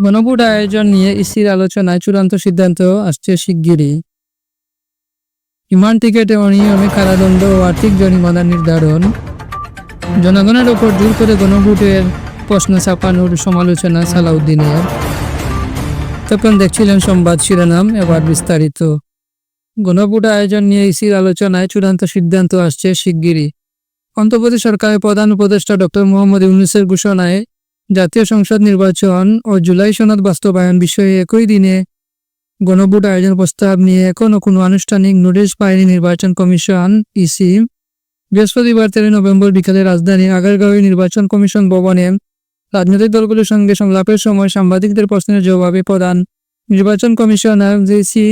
গণভোট আয়োজন নিয়ে ইসির আলোচনায় চূড়ান্ত সিদ্ধান্ত আসছে শিগগিরই। বিমান টিকেটে অনিয়মে কারাদণ্ড ও আর্থিক জরিমানা নির্ধারণ। জনগণের ওপর জোর করে গণভোটের প্রশ্ন চাপানোর সমালোচনা সালাউদ্দিনের। তখন দেখছিলেন সংবাদ শিরোনাম এবার বিস্তারিত। গণভোট আয়োজন নিয়ে ইসির আলোচনায় চূড়ান্ত সিদ্ধান্ত আসছে শিগগিরই। অন্তর্বর্তী সরকারের প্রধান উপদেষ্টা ডক্টর মোহাম্মদ ইউনুসের ঘোষণায় জাতীয় সংসদ নির্বাচন ও জুলাই সনদ বাস্তবায়ন বিষয়ে একই দিনে গণভোট আয়োজন প্রস্তাব নিয়ে এখনও কোনো আনুষ্ঠানিক নোটিশ পায়নি নির্বাচন কমিশন ইসি বৃহস্পতিবার তেরো নভেম্বর বিকালে রাজধানীর আগারগাঁওয়ে নির্বাচন কমিশন ভবনে রাজনৈতিক দলগুলোর সঙ্গে সংলাপের সময় সাংবাদিকদের প্রশ্নের জবাবে প্রধান নির্বাচন কমিশনার জেসি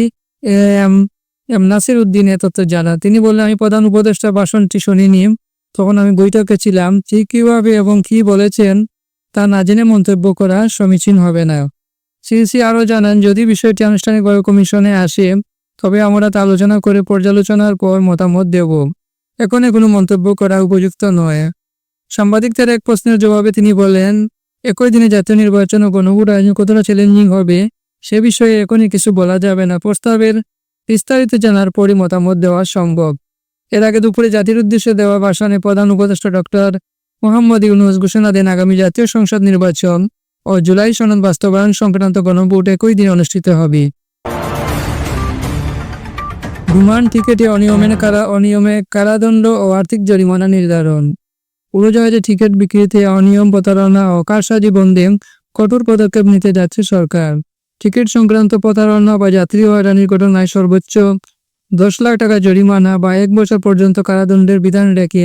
এম এম নাসির উদ্দিন এ তথ্য জানান। তিনি বললেন, আমি প্রধান উপদেষ্টা ভাষণটি শুনিনি। তখন আমি বৈঠকে ছিলাম। ঠিক কীভাবে এবং কি বলেছেন তা না জেনে মন্তব্য করা সমীচীন হবে না। সিসি আরও জানান, যদি বিষয়টি আনুষ্ঠানিকভাবে কমিশনে আসে, তবে আমরা তা আলোচনা করে পর্যালোচনার পর মতামত দেব। এখন কোনো মন্তব্য করা উপযুক্ত নয়। সাংবাদিকদের এক প্রশ্নের জবাবে তিনি বলেন, একই দিনে জাতীয় নির্বাচন ও গণভোট আয়োজন কতটা চ্যালেঞ্জিং হবে, সে বিষয়ে এখনই কিছু বলা যাবে না। প্রস্তাবের বিস্তারিত জানার পরই মতামত দেওয়া সম্ভব। এর আগে দুপুরে জাতির উদ্দেশ্যে দেওয়া ভাষণে প্রধান উপদেষ্টা ডক্টর মোহাম্মদ ইউনুস ঘোষণা দেন আগামী জাতীয় সংসদ নির্বাচন ও জুলাই সনদ বাস্তবায়ন সংক্রান্ত গণভোট একই দিন অনুষ্ঠিত হবে। বিমান টিকিটে অনিয়মের কারা, অনিয়মে কারাদণ্ড ও আর্থিক জরিমানা নির্ধারণ। উড়োজাহাজে টিকিট বিক্রিতে অনিয়ম, প্রতারণা ও কারসাজি বন্ধে কঠোর পদক্ষেপ নিতে যাচ্ছে সরকার। টিকিট সংক্রান্ত প্রতারণা বা যাত্রী হয়রানির ঘটনায় সর্বোচ্চ দশ লাখ টাকা জরিমানা বা এক বছর পর্যন্ত কারাদণ্ডের বিধান রেখে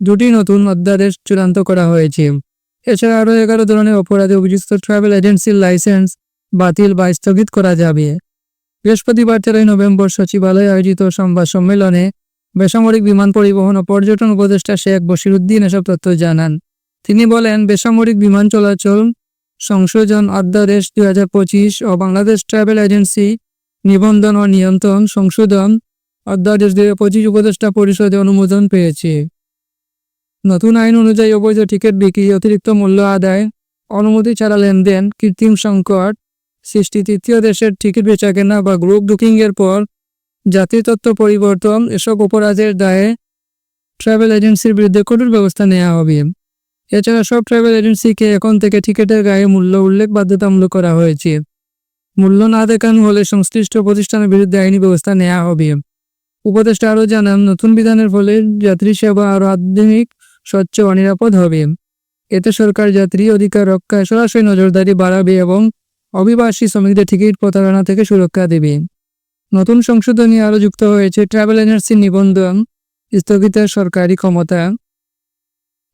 দুটি নতুন অধ্যাদেশ চূড়ান্ত করা হয়েছে। এছাড়া আরও এগারো ধরনের অপরাধে অভিযুক্ত ট্রাভেল এজেন্সির লাইসেন্স বাতিল বা স্থগিত করা যাবে। বৃহস্পতিবার তেরোই নভেম্বর সচিবালয়ে আয়োজিত সংবাদ সম্মেলনে বেসামরিক বিমান পরিবহন ও পর্যটন উপদেষ্টা শেখ বশিরুদ্দিন এসব তথ্য জানান। তিনি বলেন, বেসামরিক বিমান চলাচল সংশোধন অধ্যাদেশ দুই হাজার পঁচিশ ও বাংলাদেশ ট্রাভেল এজেন্সি নিবন্ধন ও নিয়ন্ত্রণ সংশোধন অধ্যাদেশ দুই হাজার পঁচিশ উপদেষ্টা পরিষদে অনুমোদন পেয়েছে। নতুন আইন অনুযায়ী অবৈধ টিকিট বিক্রি অতিরিক্ত মূল্য আদায়, অনুমতি ছাড়া লেনদেন, কৃত্রিম সংকট, সৃষ্টি তৃতীয় দেশের টিকিট বেচাকেনা বা গ্রুপ বুকিংয়ের পর জাতীয় তথ্য পরিবর্তন, এসব অপরাধের দায়ে ট্রাভেল এজেন্সির বিরুদ্ধে কঠোর ব্যবস্থা নেওয়া হবে। এছাড়া সব ট্রাভেল এজেন্সিকে এখন থেকে টিকিটের গায়ে মূল্য উল্লেখ বাধ্যতামূলক করা হয়েছে। মূল্য না দেখানো হলে সংশ্লিষ্ট প্রতিষ্ঠানের বিরুদ্ধে আইনি ব্যবস্থা নেওয়া হবে। উপদেষ্টা আরও জানান, নতুন বিধানের ফলে যাত্রী সেবা আরও আধুনিক স্বচ্ছ ও নিরাপদ হবে। এতে সরকার যাত্রী অধিকার রক্ষায় সরাসরি নজরদারি বাড়াবে এবং অভিবাসী শ্রমিকদের টিকিট প্রতারণা থেকে সুরক্ষা দেবে। নতুন সংশোধনী আরও যুক্ত হয়েছে ট্রাভেল এজেন্সির নিবন্ধন স্থগিতের সরকারি ক্ষমতা।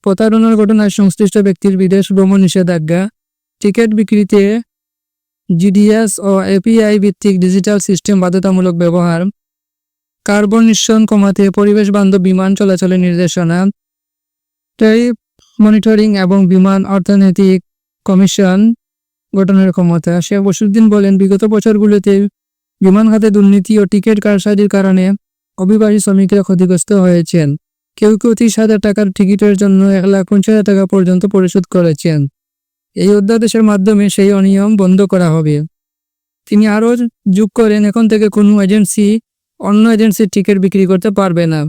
প্রতারণার ঘটনায় সংশ্লিষ্ট ব্যক্তির বিদেশ ভ্রমণ নিষেধাজ্ঞা। টিকিট বিক্রিতে জিডিএস ও এপিআই ভিত্তিক ডিজিটাল সিস্টেম বাধ্যতামূলক ব্যবহার। কার্বন নিঃসরণ কমাতে পরিবেশ বান্ধব বিমান চলাচলের নির্দেশনা। ট্যারিফ মনিটরিং এবং বিমান অর্থনৈতিক কমিশন গঠনের ক্ষমতা। শেখ বসুদ্দিন বলেন, বিগত বছরগুলোতে বিমান খাতে দুর্নীতি ও টিকিট কারসাজির কারণে অভিবাসী শ্রমিকরা ক্ষতিগ্রস্ত হয়েছেন। কেউ কেউ ত্রিশ হাজার টাকার টিকিটের জন্য এক লাখ পঞ্চাশ টাকা পর্যন্ত পরিশোধ করেছেন। এই অধ্যাদেশের মাধ্যমে সেই অনিয়ম বন্ধ করা হবে। তিনি আরও যোগ করেন, এখন থেকে কোনো এজেন্সি অন্য এজেন্সির টিকিট বিক্রি করতে পারবে না।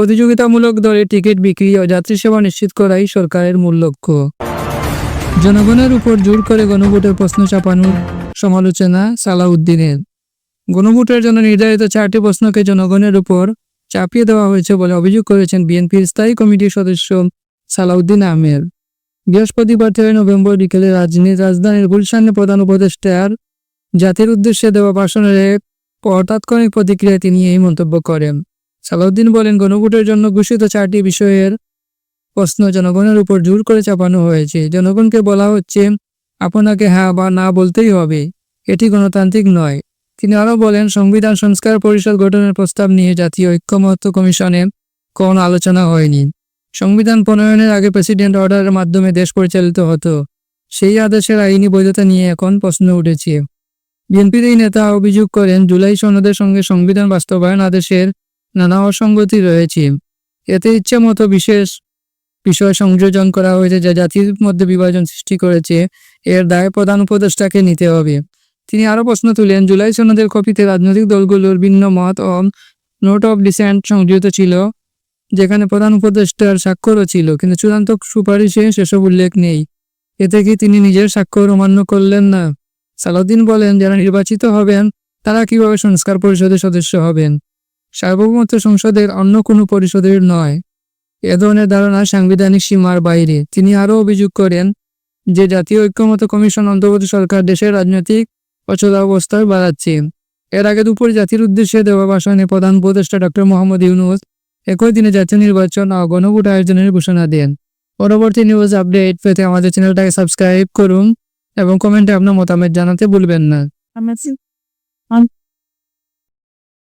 প্রতিযোগিতামূলক দরে টিকিট বিক্রি ও যাত্রী সেবা নিশ্চিত করাই সরকারের মূল লক্ষ্য। জনগণের উপর জোর করে গণভোটের প্রশ্ন চাপানোর সমালোচনা সালাউদ্দিনের। গণভোটের জন্য নির্ধারিত চারটি প্রশ্নকে জনগণের উপর চাপিয়ে দেওয়া হয়েছে বলে অভিযোগ করেছেন বিএনপির স্থায়ী কমিটির সদস্য সালাউদ্দিন আহমেদ। বৃহস্পতিবার তেরোই নভেম্বর বিকেলে রাজধানী রাজধানীর গুলশানে প্রধান উপদেষ্টার জাতির উদ্দেশ্যে দেওয়া ভাষণের এক তাৎক্ষণিক প্রতিক্রিয়ায় তিনি এই মন্তব্য করেন। সালাউদ্দিন বলেন, গণভোটের জন্য ঘোষিত চারটি বিষয়ের প্রশ্ন জনগণের উপর জোর করে চাপানো হয়েছে। জনগণকে বলা হচ্ছে, আপনাকে হ্যাঁ বা না বলতেই হবে। এটি গণতান্ত্রিক নয়। তিনি আরও বলেন, সংবিধান সংস্কার পরিষদ গঠনের প্রস্তাব নিয়ে জাতীয় ঐক্যমত্য কমিশনে কোন আলোচনা হয়নি। সংবিধান প্রণয়নের আগে প্রেসিডেন্ট অর্ডারের মাধ্যমে দেশ পরিচালিত হতো। সেই আদেশের আইনি বৈধতা নিয়ে এখন প্রশ্ন উঠেছে। বিএনপির এই নেতা অভিযোগ করেন, জুলাই সনদের সঙ্গে সংবিধান বাস্তবায়ন আদেশের নানা অসঙ্গতি রয়েছে। এতে ইচ্ছে মতো বিশেষ বিষয় সংযোজন করা হয়েছে যা জাতির মধ্যে বিভাজন সৃষ্টি করেছে। এর দায় প্রধান উপদেষ্টাকে নিতে হবে। তিনি আরও প্রশ্ন তুলেন, জুলাই সনদের কপিতে রাজনৈতিক দলগুলোর ভিন্ন মত ও নোট অফ ডিসেন্ট সংযোজিত ছিল, যেখানে প্রধান উপদেষ্টার স্বাক্ষরও ছিল, কিন্তু চূড়ান্ত সুপারিশে সেসব উল্লেখ নেই। এতে কি তিনি নিজের স্বাক্ষর অমান্য করলেন না? সালাউদ্দিন বলেন, যারা নির্বাচিত হবেন, তারা কীভাবে সংস্কার পরিষদের সদস্য হবেন? সার্বভৌমত্ব সংসদের অন্য কোনো পরিষদের নয়। এ ধরনের ধারণা সাংবিধানিক সীমার বাইরে। তিনি আরও অভিযোগ করেন যে জাতীয় ঐক্যমত কমিশন অন্তর্বর্তী সরকার দেশের রাজনৈতিক অচলাবস্থা বাড়াচ্ছে। এর আগে দুপুরে জাতির উদ্দেশ্যে দেওয়া ভাষণে প্রধান উপদেষ্টা ডক্টর মোহাম্মদ ইউনুস একই দিনে জাতীয় নির্বাচন ও গণভোট আয়োজনের ঘোষণা দেন। পরবর্তী নিউজ আপডেট পেতে আমাদের চ্যানেলটাকে সাবস্ক্রাইব করুন এবং কমেন্টে আপনার মতামত জানাতে ভুলবেন না।